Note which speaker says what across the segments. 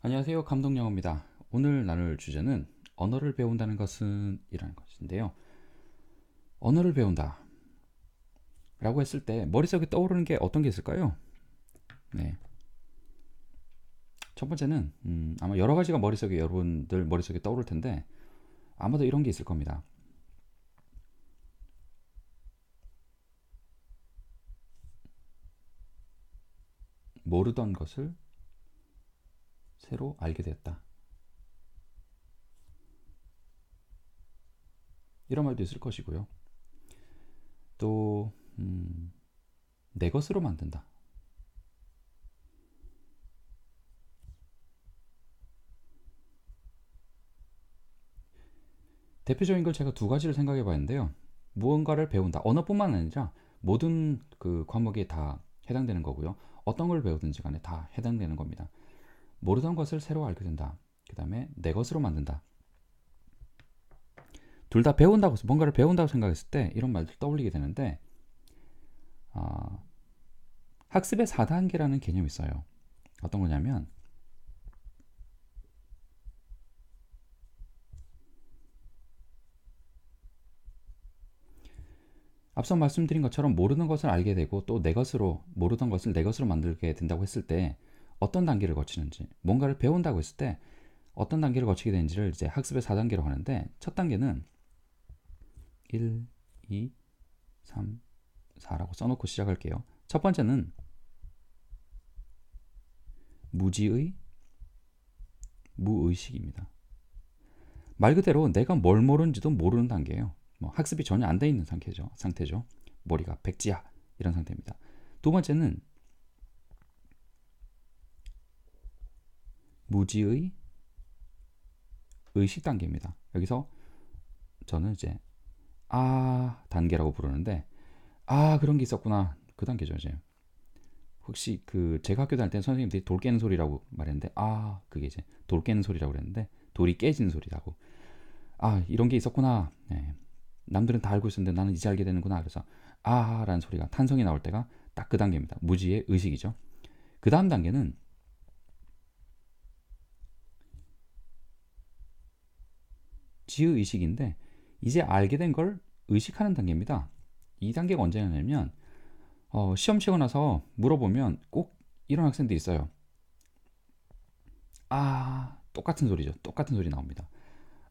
Speaker 1: 안녕하세요. 감독 영어입니다. 오늘 나눌 주제는 언어를 배운다는 것은 이라는 것인데요. 언어를 배운다. 라고 했을 때 머릿속에 떠오르는 게 어떤 게 있을까요? 네. 첫 번째는 음, 아마 여러 가지가 머릿속에 여러분들 머릿속에 떠오를 텐데 아마도 이런 게 있을 겁니다. 모르던 것을 새로 알게 되었다. 이런 말도 있을 것이고요. 또, 음, 내 것으로 만든다. 대표적인 걸 제가 두 가지를 생각해 봤는데요. 무언가를 배운다. 언어뿐만 아니라 모든 그 과목에 다 해당되는 거고요. 어떤 걸 배우든지 간에 다 해당되는 겁니다. 모르던 것을 새로 알게 된다. 그 다음에 내 것으로 만든다. 둘 다 배운다고 뭔가를 배운다고 생각했을 때 이런 말들 떠올리게 되는데 어, 학습의 4단계라는 개념이 있어요. 어떤 거냐면 앞서 말씀드린 것처럼 모르는 것을 알게 되고 또 내 것으로 모르던 것을 내 것으로 만들게 된다고 했을 때 어떤 단계를 거치는지 뭔가를 배운다고 했을 때 어떤 단계를 거치게 되는지를 이제 학습의 4단계로 하는데 첫 단계는 1, 2, 3, 4라고 써놓고 시작할게요. 첫 번째는 무지의 무의식입니다. 말 그대로 내가 뭘 모르는지도 모르는 단계예요. 뭐 학습이 전혀 안 돼 있는 상태죠. 상태죠. 머리가 백지야 이런 상태입니다. 두 번째는 무지의 의식 단계입니다. 여기서 저는 이제 아 단계라고 부르는데 아 그런 게 있었구나. 그 단계죠 이제. 혹시 그 제가 학교 다닐 때 선생님들이 돌 깨는 소리라고 말했는데 아 그게 이제 돌 깨는 소리라고 그랬는데 돌이 깨지는 소리라고. 아 이런 게 있었구나. 네. 남들은 다 알고 있었는데 나는 이제 알게 되는구나. 그래서 아라는 소리가 탄성이 나올 때가 딱 그 단계입니다. 무지의 의식이죠. 그 다음 단계는 지의식인데 이제 알게 된 걸 의식하는 단계입니다. 이 단계가 언제냐면 어, 시험 치고 나서 물어보면 꼭 이런 학생들이 있어요. 아 똑같은 소리죠. 똑같은 소리 나옵니다.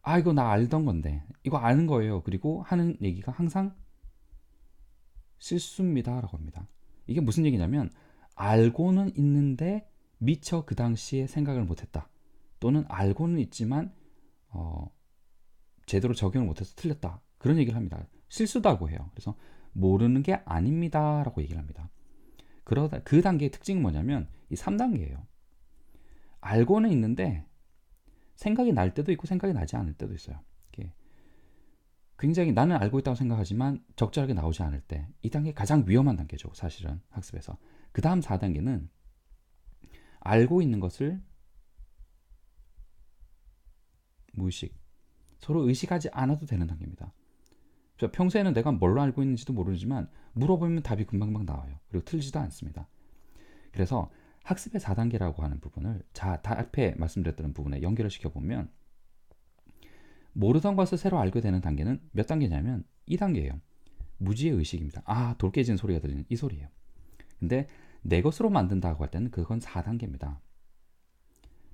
Speaker 1: 아 이거 나 알던 건데 이거 아는 거예요. 그리고 하는 얘기가 항상 실수입니다라고 합니다. 이게 무슨 얘기냐면 알고는 있는데 미처 그 당시에 생각을 못했다. 또는 알고는 있지만 어, 제대로 적용을 못해서 틀렸다. 그런 얘기를 합니다. 실수다고 해요. 그래서 모르는 게 아닙니다 라고 얘기를 합니다. 그러다 그 단계의 특징은 뭐냐면 이 3단계예요. 알고는 있는데 생각이 날 때도 있고 생각이 나지 않을 때도 있어요. 굉장히 나는 알고 있다고 생각하지만 적절하게 나오지 않을 때 이 단계 가장 위험한 단계죠. 사실은 학습에서. 그 다음 4단계는 알고 있는 것을 무의식 서로 의식하지 않아도 되는 단계입니다. 평소에는 내가 뭘로 알고 있는지도 모르지만 물어보면 답이 금방금방 나와요. 그리고 틀리지도 않습니다. 그래서 학습의 4단계라고 하는 부분을 자, 앞에 말씀드렸던 부분에 연결을 시켜보면 모르던 것을 새로 알게 되는 단계는 몇 단계냐면 2단계예요. 무지의 의식입니다. 아, 돌 깨지는 소리가 들리는 이 소리예요. 근데 내 것으로 만든다고 할 때는 그건 4단계입니다.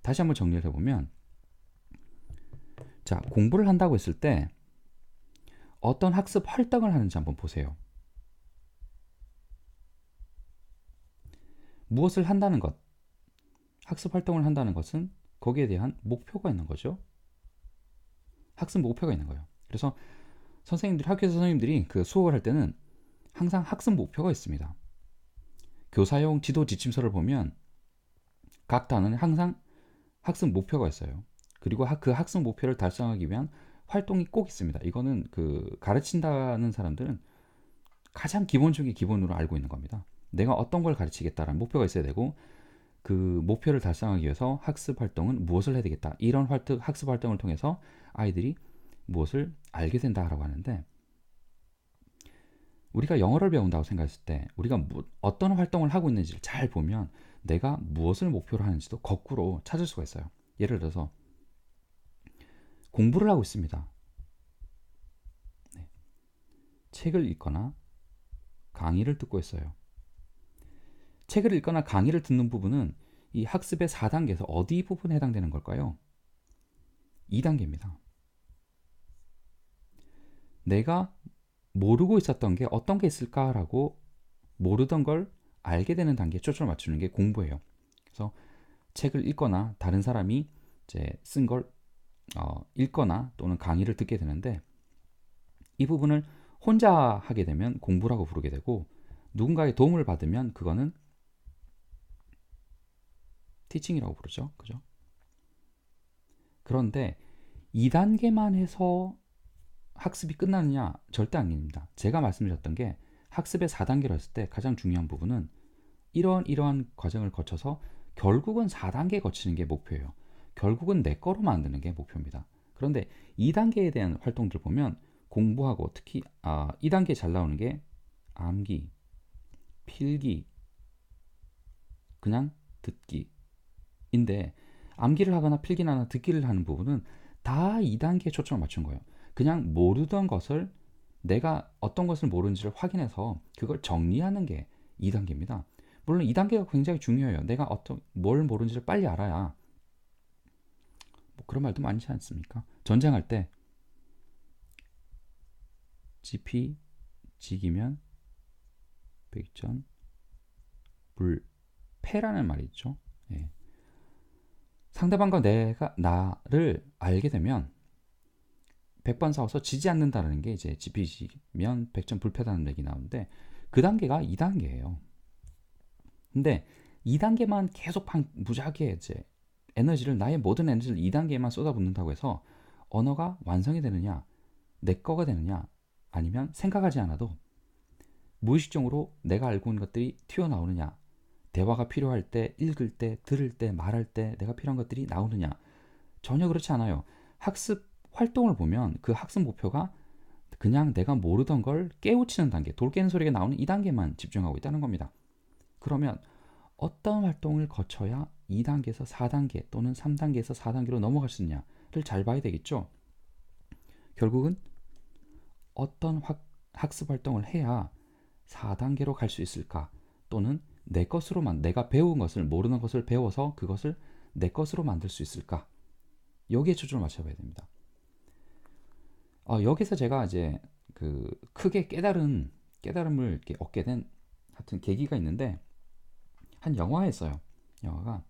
Speaker 1: 다시 한번 정리를 해보면 자, 공부를 한다고 했을 때 어떤 학습 활동을 하는지 한번 보세요. 무엇을 한다는 것, 학습 활동을 한다는 것은 거기에 대한 목표가 있는 거죠. 학습 목표가 있는 거예요. 그래서 선생님들 학교에서 선생님들이 그 수업을 할 때는 항상 학습 목표가 있습니다. 교사용 지도 지침서를 보면 각 단원에 항상 학습 목표가 있어요. 그리고 그 학습 목표를 달성하기 위한 활동이 꼭 있습니다. 이거는 그 가르친다는 사람들은 가장 기본적인 기본으로 알고 있는 겁니다. 내가 어떤 걸 가르치겠다라는 목표가 있어야 되고 그 목표를 달성하기 위해서 학습 활동은 무엇을 해야 되겠다. 이런 활동, 학습 활동을 통해서 아이들이 무엇을 알게 된다라고 하는데 우리가 영어를 배운다고 생각했을 때 우리가 뭐, 어떤 활동을 하고 있는지를 잘 보면 내가 무엇을 목표로 하는지도 거꾸로 찾을 수가 있어요. 예를 들어서 공부를 하고 있습니다. 네. 책을 읽거나 강의를 듣고 있어요. 책을 읽거나 강의를 듣는 부분은 이 학습의 4단계에서 어디 부분에 해당되는 걸까요? 2단계입니다. 내가 모르고 있었던 게 어떤 게 있을까라고 모르던 걸 알게 되는 단계에 초점을 맞추는 게 공부예요. 그래서 책을 읽거나 다른 사람이 이제 쓴 걸 어, 읽거나 또는 강의를 듣게 되는데 이 부분을 혼자 하게 되면 공부라고 부르게 되고 누군가의 도움을 받으면 그거는 티칭이라고 부르죠. 그죠? 그런데 2단계만 해서 학습이 끝나느냐? 절대 아닙니다. 제가 말씀드렸던 게 학습의 4단계로 했을 때 가장 중요한 부분은 이런 이러한 과정을 거쳐서 결국은 4단계 거치는 게 목표예요. 결국은 내 거로 만드는 게 목표입니다. 그런데 2단계에 대한 활동들 보면 공부하고 특히 아, 2단계 잘 나오는 게 암기, 필기, 그냥 듣기인데 암기를 하거나 필기를 하나 듣기를 하는 부분은 다 2단계에 초점을 맞춘 거예요. 그냥 모르던 것을 내가 어떤 것을 모르는지를 확인해서 그걸 정리하는 게 2단계입니다. 물론 2단계가 굉장히 중요해요. 내가 어떤 뭘 모르는지를 빨리 알아야 뭐 그런 말도 많지 않습니까? 전쟁할 때 GP 직이면 백전 불패라는 말이 있죠. 예. 상대방과 내가 나를 알게 되면 100번 싸워서 지지 않는다는 게 이제 GP지면 100점 불패다는 얘기 나오는데 그 단계가 2단계예요. 근데 2단계만 계속 무지하게 이제 에너지를 나의 모든 에너지를 2단계에만 쏟아붓는다고 해서 언어가 완성이 되느냐, 내 거가 되느냐, 아니면 생각하지 않아도 무의식적으로 내가 알고 있는 것들이 튀어나오느냐, 대화가 필요할 때, 읽을 때, 들을 때, 말할 때 내가 필요한 것들이 나오느냐, 전혀 그렇지 않아요. 학습 활동을 보면 그 학습 목표가 그냥 내가 모르던 걸 깨우치는 단계, 돌 깨는 소리가 나오는 이 단계만 집중하고 있다는 겁니다. 그러면 어떤 활동을 거쳐야 2단계에서 4단계 또는 3단계에서 4단계로 넘어갈 수 있냐를 잘 봐야 되겠죠. 결국은 어떤 학, 학습 활동을 해야 4단계로 갈 수 있을까? 또는 내 것으로만 내가 배운 것을 모르는 것을 배워서 그것을 내 것으로 만들 수 있을까? 여기에 초점을 맞춰봐야 됩니다. 어, 여기서 제가 이제 그 크게 깨달은 깨달음을 얻게 된 하여튼 계기가 있는데 한 영화였어요. 영화가